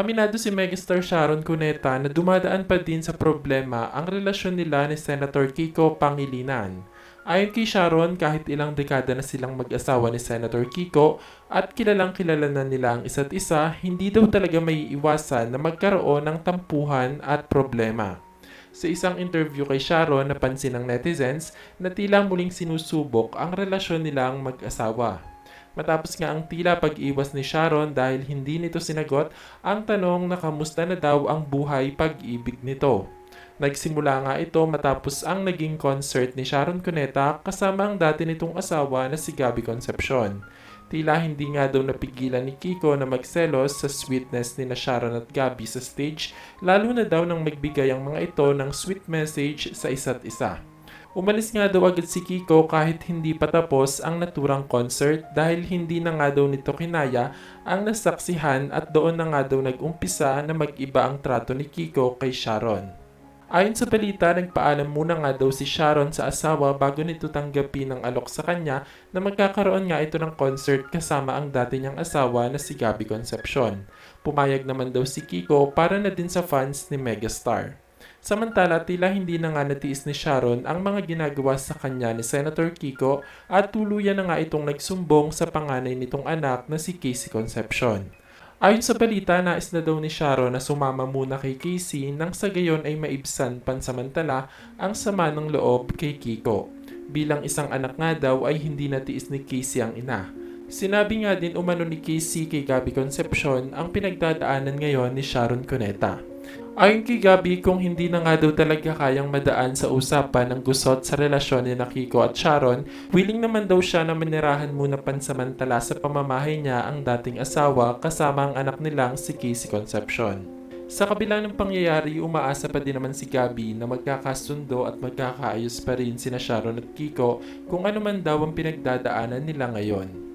Aminado si megastar Sharon Cuneta na dumadaan pa din sa problema ang relasyon nila ni Senator Kiko Pangilinan. Ayon kay Sharon, kahit ilang dekada na silang mag-asawa ni Senator Kiko at kilalang kilala na nila ang isa't isa, hindi daw talaga may iwasan na magkaroon ng tampuhan at problema. Sa isang interview kay Sharon, napansin ng netizens na tila muling sinusubok ang relasyon nilang mag-asawa. Matapos nga ang tila pag-iwas ni Sharon dahil hindi nito sinagot ang tanong na kamusta na daw ang buhay pag-ibig nito. Nagsimula nga ito matapos ang naging concert ni Sharon Cuneta kasama ang dati nitong asawa na si Gabby Concepcion. Tila hindi nga daw napigilan ni Kiko na magselos sa sweetness ni na Sharon at Gabby sa stage lalo na daw nang magbigay ang mga ito ng sweet message sa isa't isa. Umalis nga daw agad si Kiko kahit hindi pa tapos ang naturang concert dahil hindi na nga daw nito kinaya ang nasaksihan at doon na nga daw nag-umpisa na mag-iba ang trato ni Kiko kay Sharon. Ayon sa balita, nagpaalam muna nga daw si Sharon sa asawa bago nito tanggapin ng alok sa kanya na magkakaroon nga ito ng concert kasama ang dati niyang asawa na si Gabby Concepcion. Pumayag naman daw si Kiko para na din sa fans ni Megastar. Samantala, tila hindi na nga natiis ni Sharon ang mga ginagawa sa kanya ni Senator Kiko at tuluyan na nga itong nagsumbong sa panganay nitong anak na si Casey Concepcion. Ayon sa balita, nais na daw ni Sharon na sumama muna kay Casey nang sa gayon ay maibsan pansamantala ang sama ng loob kay Kiko. Bilang isang anak nga daw ay hindi natiis ni Casey ang ina. Sinabi nga din umano ni Casey kay Gabby Concepcion ang pinagdadaanan ngayon ni Sharon Cuneta. Ayon kay Gabi, kung hindi na nga daw talaga kayang madaan sa usapan ng gusot sa relasyon ni Kiko at Sharon, willing naman daw siya na manirahan muna pansamantala sa pamamahay niya ang dating asawa kasama ang anak nilang si Casey Concepcion. Sa kabila ng pangyayari, umaasa pa din naman si Gabi na magkakasundo at magkakaayos pa rin sina Sharon at Kiko kung ano man daw ang pinagdadaanan nila ngayon.